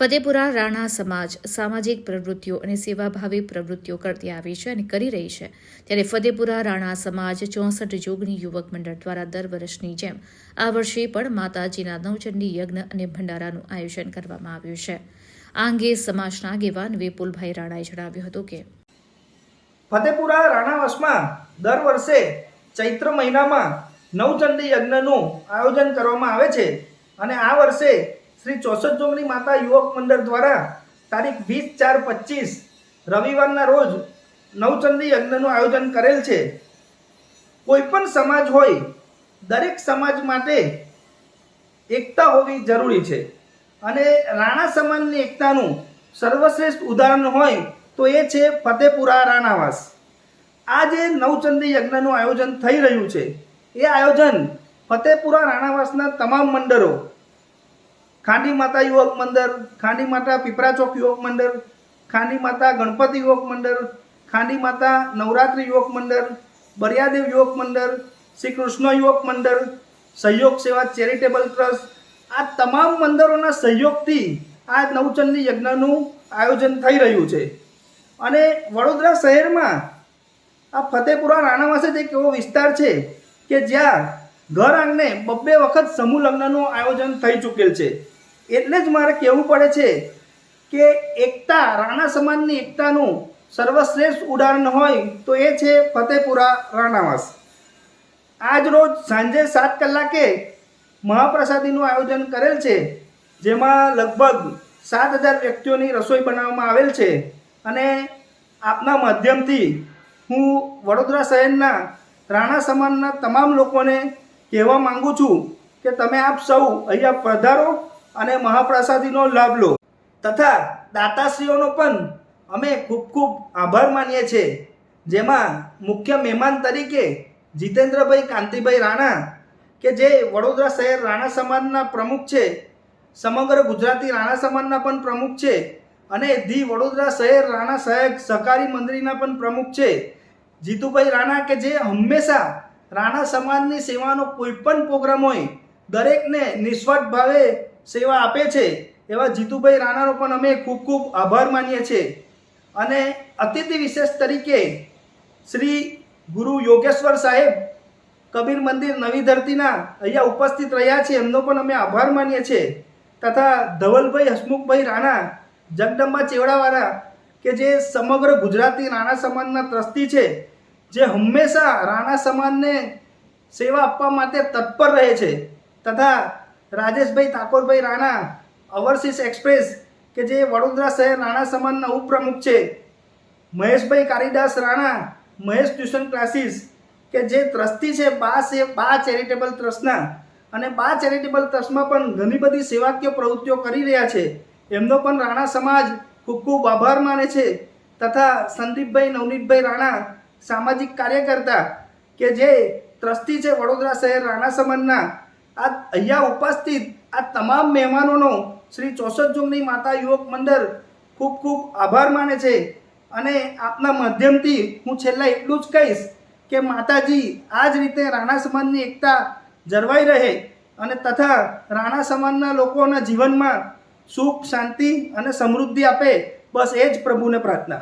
ફતેપુરા રાણા સમાજ સામાજિક પ્રવૃત્તિઓ અને સેવાભાવી પ્રવૃત્તિઓ કરતી આવી છે અને કરી રહી છે. ત્યારે ફતેપુરા રાણા સમાજ ચોસઠ જોગની યુવક મંડળ દ્વારા દર વર્ષની જેમ આ વર્ષે પણ માતાજીના નવચંડી યજ્ઞ અને ભંડારાનું આયોજન કરવામાં આવ્યું છે. આ અંગે સમાજના આગેવાન વેપુલભાઈ રાણાએ જણાવ્યું હતું કે ફતેપુરા રાણાવાસમાં દર વર્ષે ચૈત્ર મહિનામાં નવચંડી યજ્ઞનું આયોજન કરવામાં આવે છે અને આ વર્ષે શ્રી ચોસઠ જોગણી માતા યુવક મંડળ દ્વારા તારીખ વીસ ચાર પચીસ રવિવારના રોજ નવચંદી યજ્ઞનું આયોજન કરેલ છે. કોઈ પણ સમાજ હોય, દરેક સમાજ માટે એકતા હોવી જરૂરી છે. અને રાણા સમાજની એકતાનું સર્વશ્રેષ્ઠ ઉદાહરણ હોય તો એ છે ફતેપુરા રાણાવાસ. આ જે નવચંડી યજ્ઞનું આયોજન થઈ રહ્યું છે, એ આયોજન ફતેપુરા રાણાવાસના તમામ મંડળો ખાંડી માતા યુવક મંદિર ખાંડી માતા પીપરા ચોક યુવક મંદિર ખાંડી માતા ગણપતિ યુવક મંદિર ખાંડી માતા નવરાત્રિ યુવક મંદિર બરિયાદેવ યુવક મંદિર શ્રી કૃષ્ણ યુવક મંદિર સહયોગ સેવા ચેરિટેબલ ટ્રસ્ટ. આ તમામ મંદિરોના સહયોગથી આ નવચંદી યજ્ઞનું આયોજન થઈ રહ્યું છે. અને વડોદરા શહેરમાં આ ફતેપુરા રાણાવાસ જ એક એવો વિસ્તાર છે કે જ્યાં ઘર આંગણે બબ્બે વખત સમૂહ લગ્નનું આયોજન થઈ ચૂકેલ છે. એટલે જ મારે કહેવું પડે છે કે એકતા, રાણા સમાજની એકતાનું સર્વશ્રેષ્ઠ ઉદાહરણ હોય તો એ છે ફતેપુરા રાણાવાસ. આજ રોજ સાંજે સાત કલાકે મહાપ્રસાદીનું આયોજન કરેલ છે, જેમાં લગભગ સાત હજાર વ્યક્તિઓની રસોઈ બનાવવામાં આવેલ છે અને આપના માધ્યમથી હું વડોદરા શહેરના રાણા સમાજના તમામ લોકોને કહેવા માંગુ છું કે તમે આપ સૌ અહીંયા પધારો અને મહાપ્રસાદીનો લાભ લો. તથા દાતાશ્રીઓનો પણ અમે ખૂબ ખૂબ આભાર માનીએ છીએ, જેમાં મુખ્ય મહેમાન તરીકે જીતેન્દ્રભાઈ કાંતિભાઈ રાણા કે જે વડોદરા શહેર રાણા સમાજના પ્રમુખ છે, સમગ્ર ગુજરાતી રાણા સમાજના પણ પ્રમુખ છે અને ધી વડોદરા શહેર રાણા સહાયક સહકારી મંડળીના પણ પ્રમુખ છે. જીતુભાઈ રાણા કે જે હંમેશા રાણા સમાજની સેવાનો કોઈ પણ પ્રોગ્રામ હોય, દરેકને નિસ્વાર્થ ભાવે સેવા આપે છે, એવા જીતુભાઈ રાણાનો પણ અમે ખૂબ ખૂબ આભાર માનીએ છીએ. અને અતિથિ વિશેષ તરીકે શ્રી ગુરુ યોગેશ્વર સાહેબ કબીર મંદિર નવી ધરતીના અહીંયા ઉપસ્થિત રહ્યા છે, એમનો પણ અમે આભાર માનીએ છીએ. તથા ધવલભાઈ, હસમુખભાઈ રાણા, જગદંબા ચેવડાવાળા કે જે સમગ્ર ગુજરાતી રાણા સમાજના ટ્રસ્ટી છે જે હંમેશા રાણા સમાજને સેવા આપવા માટે તત્પર રહે છે. તથા રાજેશભાઈ ઠાકોરભાઈ રાણા ઓવરસીસ એક્સપ્રેસ કે જે વડોદરા શહેર રાણા સમાજના ઉપપ્રમુખ છે. મહેશભાઈ કાલિદાસ રાણા, મહેશ ટ્યુશન ક્લાસીસ કે જે ટ્રસ્ટી છે બા સે, બા ચેરિટેબલ ટ્રસ્ટના. અને બા ચેરિટેબલ ટ્રસ્ટમાં પણ ઘણી બધી સેવાકીય પ્રવૃત્તિઓ કરી રહ્યા છે. એમનો પણ રાણા સમાજ ખૂબ ખૂબ આભાર માને છે. તથા સંદીપભાઈ, નવનીતભાઈ રાણા સામાજિક કાર્યકર્તા કે જે ટ્રસ્ટી છે વડોદરા શહેર રાણા સમાજના આ અહીંયા ઉપસ્થિત આ તમામ મહેમાનોનો શ્રી ચોસઠ જુમની માતા યુવક મંડળ ખૂબ ખૂબ આભાર માને છે. અને આપના માધ્યમથી હું છેલ્લા એટલું જ કહીશ કે માતાજી આ જ રીતે રાણા સમાજની એકતા જળવાઈ રહે અને તથા રાણા સમાજના લોકોના જીવનમાં સુખ, શાંતિ અને સમૃદ્ધિ આપે. બસ એ જ પ્રભુને પ્રાર્થના.